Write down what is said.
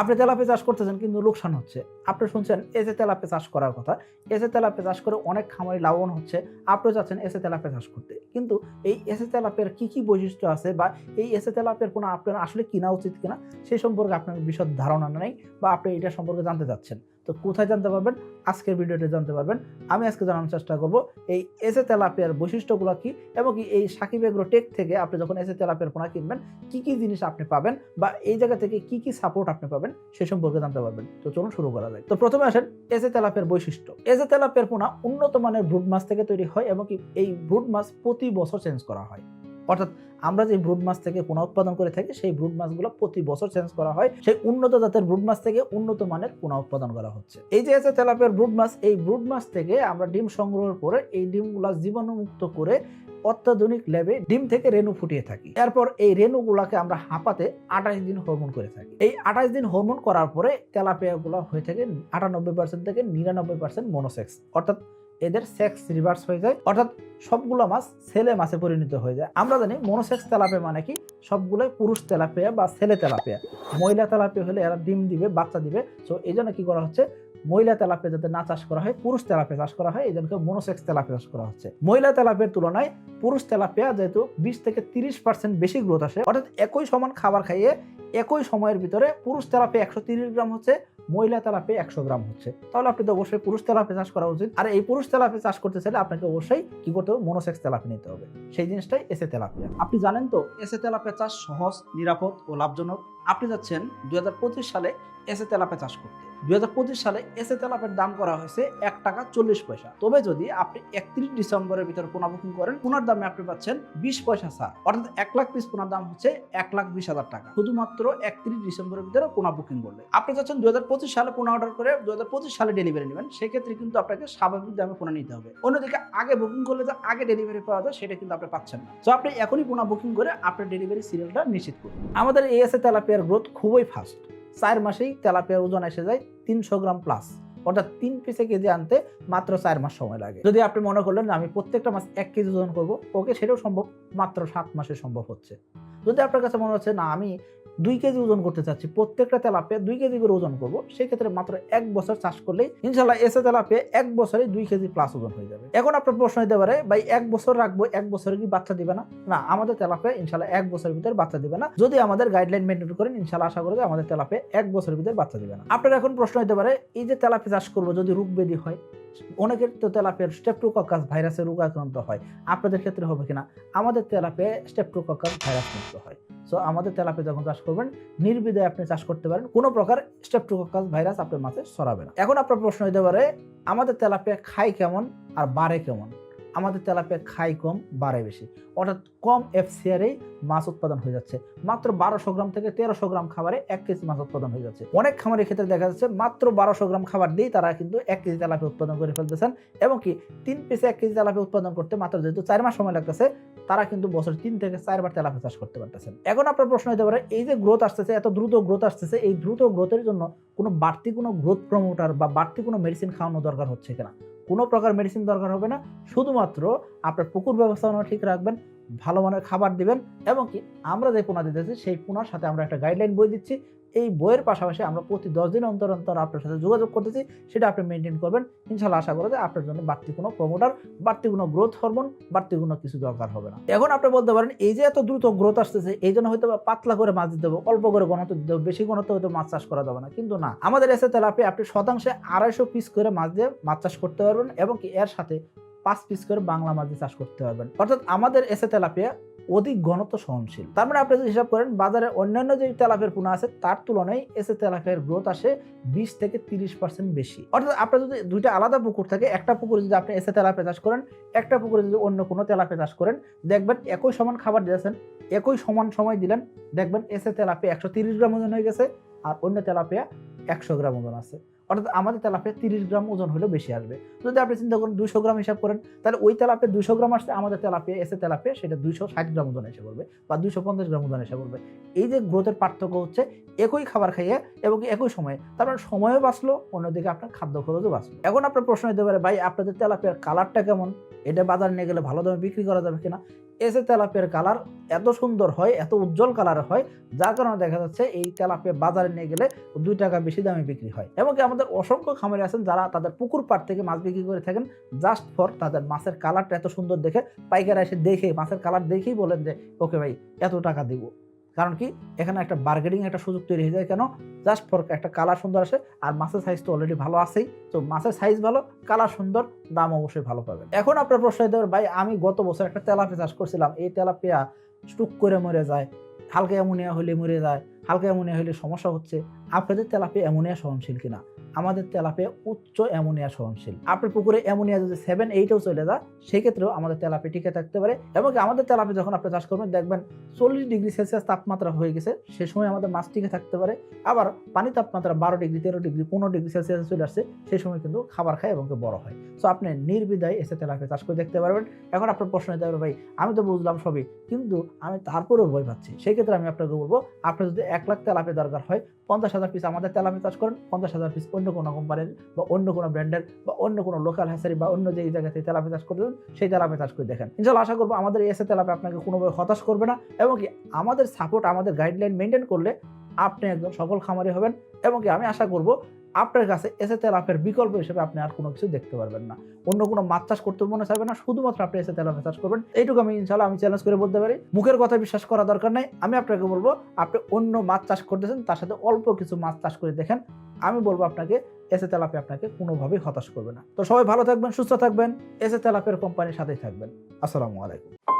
আপনি তেলাপে চাষ করতেছেন, কিন্তু লোকসান হচ্ছে। আপনি শুনছেন, এসে তেলাপে চাষ করার কথা। এসে তেলাপে চাষ করে অনেক খামারি লাভবান হচ্ছে। আপনিও চাচ্ছেন এসে তেলাপে চাষ করতে। কিন্তু এই এসে তেলাপের কী কী বৈশিষ্ট্য আছে বা এই এসে তেলাপের কোনো আপনার আসলে কিনা উচিত কিনা সেই সম্পর্কে আপনার বিশদ ধারণা নেই বা আপনি এটা সম্পর্কে জানতে চাচ্ছেন। তো কোথায় জানতে পারবেন? আজকের ভিডিওতে জানতে পারবেন। আমি আজকে জানানোর চেষ্টা করব, এই এসে তেলাপিয়ার বৈশিষ্ট্যগুলো কি এবং কি এই সাকিব এগ্রো টেক থেকে আপনি যখন এসে তেলাপিয়ার পোনা কিনবেন, কি কি জিনিস আপনি পাবেন বা এই জায়গা থেকে কি কি সাপোর্ট আপনি পাবেন, সে সম্পর্কে জানতে পারবেন। তো চলুন শুরু করা যায় তো প্রথমে আসেন এসে তেলাপিয়ার বৈশিষ্ট্য। এসে তেলাপিয়ার পোনা উন্নত মানের ব্রুড মাছ থেকে তৈরি হয় এবং কি এই ব্রুড মাছ প্রতি বছর চেঞ্জ করা হয়। অর্থাৎ আমরা যে ব্রুড মাছ থেকে পোনা উৎপাদন করে থাকি, সেই ব্রুড মাছগুলো প্রতি বছর চেঞ্জ করা হয়। সেই উন্নত জাতের ব্রুড মাছ থেকে উন্নত মানের পোনা উৎপাদন করা হচ্ছে। এই যে আছে তেলাপিয়ার ব্রুড মাছ, এই ব্রুড মাছ থেকে আমরা ডিম সংগ্রহের পরে এই ডিমগুলা জীবাণুমুক্ত করে অত্যাধুনিক ল্যাবে ডিম থেকে রেণু ফুটিয়ে থাকি। এরপর এই রেণুগুলাকে আমরা হাঁপাতে আঠাশ দিন হরমোন করে থাকি। এই আঠাশ দিন হরমোন করার পরে তেলাপিয়াগুলো হয়ে থাকে আটানব্বই পার্সেন্ট থেকে নিরানব্বই পার্সেন্ট মনোসেক্স অর্থাৎ এদের সেক্স রিভার্স হয়ে যায়। অর্থাৎ সবগুলো মাছ ছেলে মাছে পরিণত হয়ে যায়। আমরা জানি মনোসেক্স তেলাপিয়া মানে কি? সবগুলোই পুরুষ তেলাপিয়া বা ছেলে তেলাপিয়া। মহিলা তেলাপিয়া হলে এরা ডিম দিবে, বাচ্চা দিবে। সো এই জন্য কি করা হচ্ছে? মহিলা তেলাপিয়া যাতে না চাষ করা হয়, পুরুষ তেলাপিয়া চাষ করা হয়, এই জন্য মনোসেক্স তেলাপিয়া চাষ করা হচ্ছে। মহিলা তেলাপিয়ার তুলনায় পুরুষ তেলাপিয়া যেহেতু বিশ থেকে তিরিশ পার্সেন্ট বেশি গ্রোথ আসে, অর্থাৎ একই সমান খাবার খাইয়ে একই সময়ের ভিতরে পুরুষ তেলাপিয়া একশো তিরিশ গ্রাম হচ্ছে, মহিলা তেলাপিয়া একশো গ্রাম হচ্ছে। তাহলে আপনি তো অবশ্যই পুরুষ তেলাপে চাষ করা উচিত। আর এই পুরুষ তেলাপে চাষ করতে চাইলে আপনাকে অবশ্যই কি করতে হবে? মনোসেক্স তেলাপিয়া নিতে হবে। সেই জিনিসটাই এসে তেলাপিয়া। আপনি জানেন তো, এসে তেলাপে চাষ সহজ, নিরাপদ ও লাভজনক। আপনি যাচ্ছেন দুই হাজার পঁচিশ সালে এসে তেলাপে চাষ করতে। দু হাজার পঁচিশ সালে এসে তেলাপের দাম করা হয়েছে এক টাকা চল্লিশ পয়সা। তবে যদি আপনি একত্রিশ ডিসেম্বরের ভিতরে পোনা বুকিং করেন, পোনার দামে আপনি পাচ্ছেন বিশ পয়সা ছাড়। অর্থাৎ এক লাখ পিস পোনার দাম হচ্ছে এক লাখ বিশ হাজার টাকা। শুধুমাত্র একত্রিশ ডিসেম্বরের ভিতরে পোনা বুকিং করলে। আপনি চাচ্ছেন দু হাজার পঁচিশ সালে পোনা অর্ডার করে দু হাজার পঁচিশ সালে ডেলিভারি নেবেন, সেক্ষেত্রে কিন্তু আপনাকে স্বাভাবিক দামে পোনা নিতে হবে। অন্যদিকে আগে বুকিং করলে যে আগে ডেলিভারি পাওয়া যায়, সেটা কিন্তু আপনি পাচ্ছেন না। তো আপনি এখনই পোনা বুকিং করে আপনার ডেলিভারি সিরিয়ালটা নিশ্চিত করুন। আমাদের এই এসে তেলাপিয়ার গ্রোথ খুবই ফাস্ট চার মাসেই তেলাপিয়ার ওজন এসে যায় তিনশো গ্রাম প্লাস অর্থাৎ তিন পিসে কেজি আনতে মাত্র চার মাস সময় লাগে। যদি আপনি মনে করলেন আমি প্রত্যেকটা মাস এক কেজি ওজন করব, ওকে সেটাও সম্ভব মাত্র সাত মাসে সম্ভব হচ্ছে। যদি আপনার কাছে মনে হচ্ছে, না, আমি দুই কেজি ওজন করতে চাচ্ছি, প্রত্যেকটা তেলাপিয়া দুই কেজি করে ওজন করব, সেক্ষেত্রে মাত্র এক বছর চাষ করলেই ইনশাল্লাহ এসে তেলাপিয়া এক বছরে দুই কেজি প্লাস ওজন হয়ে যাবে। এখন আপনার প্রশ্ন হতে পারে, ভাই, এক বছর রাখব, এক বছরে কি বাচ্চা দিবে না? না, আমাদের তেলাপিয়া ইনশাল্লাহ এক বছরের ভিতরে বাচ্চা দিবে না। যদি আমাদের গাইডলাইন মেনটেন করেন, ইনশাল্লাহ আশা করি যে আমাদের তেলাপিয়া এক বছরের ভিতরে বাচ্চা দিবে না। আপনার এখন প্রশ্ন হতে পারে, এই যে তেলাপিয়া চাষ করব, যদি রোগ ব্যাধি হয়? অনেকের তো তেলাপিয়ার স্টেপটোকক্কাস ভাইরাসের রোগ আক্রান্ত হয়। আপনাদের ক্ষেত্রে হবে কিনা? আমাদের তেলাপিয়া স্টেপটোকক্কাস ভাইরাস মুক্ত হয়। সো আমাদের তেলাপিয়া যখন চাষ করবেন, নির্বিধায় আপনি চাষ করতে পারেন। কোনো প্রকার স্টেপটোকক্কাস ভাইরাস আপনার মাঝে সরাবে না। এখন আপনার প্রশ্ন হতে পারে, আমাদের তেলাপিয়া খায় কেমন আর বাড়ে কেমন? আমাদের তেলাপিয়া খাই কম, বাড়ে বেশি। অর্থাৎ কম এফসিআরেই মাছ উৎপাদন হয়ে যাচ্ছে। মাত্র বারোশো গ্রাম থেকে তেরোশো গ্রাম খাবারে এক কেজি মাছ উৎপাদন হয়ে যাচ্ছে। অনেক খামারের ক্ষেত্রে দেখা যাচ্ছে, মাত্র বারোশো গ্রাম খাবার দিয়েই তারা কিন্তু এক কেজি তেলাপিয়া উৎপাদন করে ফেলতেছেন। এবং কি, তিন পিসে এক কেজি তেলাপিয়া উৎপাদন করতে মাত্র যেহেতু চার মাস সময় লাগতেছে তারা কিন্তু বছর তিন থেকে চারবার তেলাপিয়া চাষ করতে পারতেছেন। এখন আপনার প্রশ্ন হতে পারে, এই যে গ্রোথ আসতেছে, এত দ্রুত গ্রোথ আসতেছে, এই দ্রুত গ্রোথের জন্য কোনো বাড়তি কোনো গ্রোথ প্রমোটার বা বাড়তি কোনো মেডিসিন খাওয়ানো দরকার হচ্ছে কিনা? কোনো প্রকার মেডিসিন দরকার হবে না। শুধুমাত্র আপনার পুকুর ব্যবস্থাপনা ঠিক রাখবেন ভালো মানের খাবার দিবেন এবং কি আমরা যে পোনা দিতেছি, সেই পোনার সাথে আমরা একটা গাইডলাইন বই দিচ্ছি। এই বইয়ের পাশাপাশি আমরা প্রতি দশ দিন অন্তর অন্তর আপনার সাথে যোগাযোগ করতেছি, সেটা আপনি মেনটেন করবেন। ইনশাল্লাহ আশা করা যায় আপনার জন্য বাড়তি কোনো প্রমোটার বাড়তি কোনো গ্রোথ হরমোন বাড়তি কোনো কিছু দরকার হবে না। এখন আপনি বলতে পারেন, এই যে এত দ্রুত গ্রোথ আসতেছে, এই জন্য হয়তো পাতলা করে মাছ দিতে হবে, অল্প করে ঘনত্ব দিতে হবে, বেশি ঘনত্ব হয়তো মাছ চাষ করা যাবে না। কিন্তু না, আমাদের এসে তেলাপি আপনি শতাংশে আড়াইশো পিস করে মাছ দিয়ে মাছ চাষ করতে পারবেন এবং কি এর সাথে পাঁচ পিস করে বাংলা মাছ চাষ করতে পারবেন। অর্থাৎ আমাদের এসে তেলাপিয়া অধিক ঘনত্ব সহনশীল। তার মানে আপনি যদি হিসাব করেন, বাজারে অন্যান্য যে তেলাপের পোনা আছে, তার তুলনায় এসে তেলাপের গ্রোথ আসে বিশ থেকে তিরিশ পার্সেন্ট বেশি। অর্থাৎ আপনার যদি দুইটা আলাদা পুকুর থাকে, একটা পুকুরে যদি আপনি এসে তেলাপে চাষ করেন, একটা পুকুরে যদি অন্য কোনো তেলাপে চাষ করেন, দেখবেন একই সমান খাবার দিয়েছেন, একই সমান সময় দিলেন, দেখবেন এসে তেলাপে একশো তিরিশ গ্রাম ওজন হয়ে গেছে আর অন্য তেলাপিয়া একশো গ্রাম ওজন আছে। অর্থাৎ আমাদের তেলাপে তিরিশ গ্রাম ওজন হলেও বেশি আসবে। যদি আপনি চিন্তা করেন দুশো গ্রাম হিসাব করেন, তাহলে ওই তেলাপে দুশো গ্রাম আসছে আমাদের তেলাপে, এসে তেলাপে সেটা দুশো ষাট গ্রাম ওজন এসে পড়বে বা দুশো পঞ্চাশ গ্রাম ওজন এসে পড়বে। এই যে গ্রোথের পার্থক্য হচ্ছে একই খাবার খাইয়ে এবং একই সময়ে, তার মানে সময়ও বাঁচলো, অন্যদিকে আপনার খাদ্য খরচও বাঁচলো। এখন আপনার প্রশ্ন হতে পারে, ভাই আপনাদের তেলাপিয়ার কালারটা কেমন? এটা বাজার নিয়ে গেলে ভালো দামে বিক্রি করা যাবে কিনা? এসে তেলাপের কালার এত সুন্দর হয়, এত উজ্জ্বল কালার হয়, যার কারণে দেখা যাচ্ছে এই তেলাপিয়া বাজারে নিয়ে গেলে দুই টাকা বেশি দামে বিক্রি হয়। এমনকি আমাদের অসংখ্য খামারি আছেন যারা তাদের পুকুর পাড় থেকে মাছ বিক্রি করে থাকেন জাস্ট ফর তাদের মাছের কালারটা এত সুন্দর দেখে পাইকার এসে দেখে, মাছের কালার দেখেই বলেন যে, ওকে ভাই, এত টাকা দিব। কারণ কি? এখানে একটা বার্গেনিং একটা সুযোগ তৈরি হয়ে যায়। কেন? জাস্ট ফর একটা কালার সুন্দর আসে আর মাছের সাইজ তো অলরেডি ভালো আছেই। তো মাছের সাইজ ভালো কালার সুন্দর, দাম অবশ্যই ভালো পাবেন। এখন আপনার প্রশ্ন হতে ভাই, আমি গত বছর একটা তেলাপিয়া চাষ করছিলাম। এই তেলাপিয়া স্টুক করে মরে যায়। হালকা অ্যামোনিয়া হলে মরে যায়। হালকা অ্যামোনিয়া হলে সমস্যা হচ্ছে। আপনাদের তেলাপিয়া অ্যামোনিয়া সহনশীল কিনা? আমাদের তেলাপিয়া উচ্চ অ্যামোনিয়া সহনশীল। আপনার পুকুরে অ্যামোনিয়া যদি সেভেন এইটেও চলে যায়, সেক্ষেত্রেও আমাদের তেলাপি টিকে থাকতে পারে এবং আমাদের তেলাপি যখন আপনি চাষ করবেন, দেখবেন চল্লিশ ডিগ্রি সেলসিয়াস তাপমাত্রা হয়ে গেছে, সে সময় আমাদের মাছ টিকে থাকতে পারে। আবার পানি তাপমাত্রা বারো ডিগ্রি, তেরো ডিগ্রি, পনেরো ডিগ্রি সেলসিয়াস চলে আসছে সেই সময় কিন্তু খাবার খায় এবং বড় হয়। সো আপনি নির্বিধায় এসে তেলাপি চাষ করে দেখতে পারবেন। এখন আপনার প্রশ্ন হতে ভাই, আমি তো বুঝলাম সবই, কিন্তু আমি তারপরেও ভয় পাচ্ছি। সেক্ষেত্রে আমি আপনাকে বলব, আপনার যদি এক লাখ তেলাপি দরকার হয়, পঞ্চাশ হাজার পিস আমাদের তেলাপি চাষ করেন, পঞ্চাশ হাজার পিস অন্য কোনো কোম্পানির বা অন্য কোনো ব্র্যান্ডের বা অন্য কোনো লোকাল হ্যাসারি বা অন্য যে জায়গাতে তেলাপি চাষ করতে সেই তেলাপি চাষ করে দেখেন। ইনশাল্লাহ আশা করব আমাদের এসে তেলাপি আপনাকে কোনোভাবে হতাশ করবে না এবং কি আমাদের সাপোর্ট আমাদের গাইডলাইন মেনটেন করলে আপনি একদম সফল খামারি হবেন এবং কি আমি আশা করব আপনার কাছে এসে তেলাপের বিকল্প হিসেবে আপনি আর কোনো কিছু দেখতে পারবেন না। অন্য কোনো মাছ চাষ করতে মনে চাইবে না, শুধুমাত্র আপনি এসে তেলাপি চাষ করবেন। এইটুকু আমি ইনশাল্লাহ আমি চ্যালেঞ্জ করে বলতে পারি। মুখের কথা বিশ্বাস করা দরকার নেই। আমি আপনাকে বলব, আপনি অন্য মাছ চাষ করতেছেন, তার সাথে অল্প কিছু মাছ চাষ করে দেখেন। আমি বলব আপনাকে এসে তেলাপি আপনাকে কোনোভাবেই হতাশ করবে না। তো সবাই ভালো থাকবেন, সুস্থ থাকবেন। এসে তেলাপের কোম্পানির সাথেই থাকবেন। আসসালামু আলাইকুম।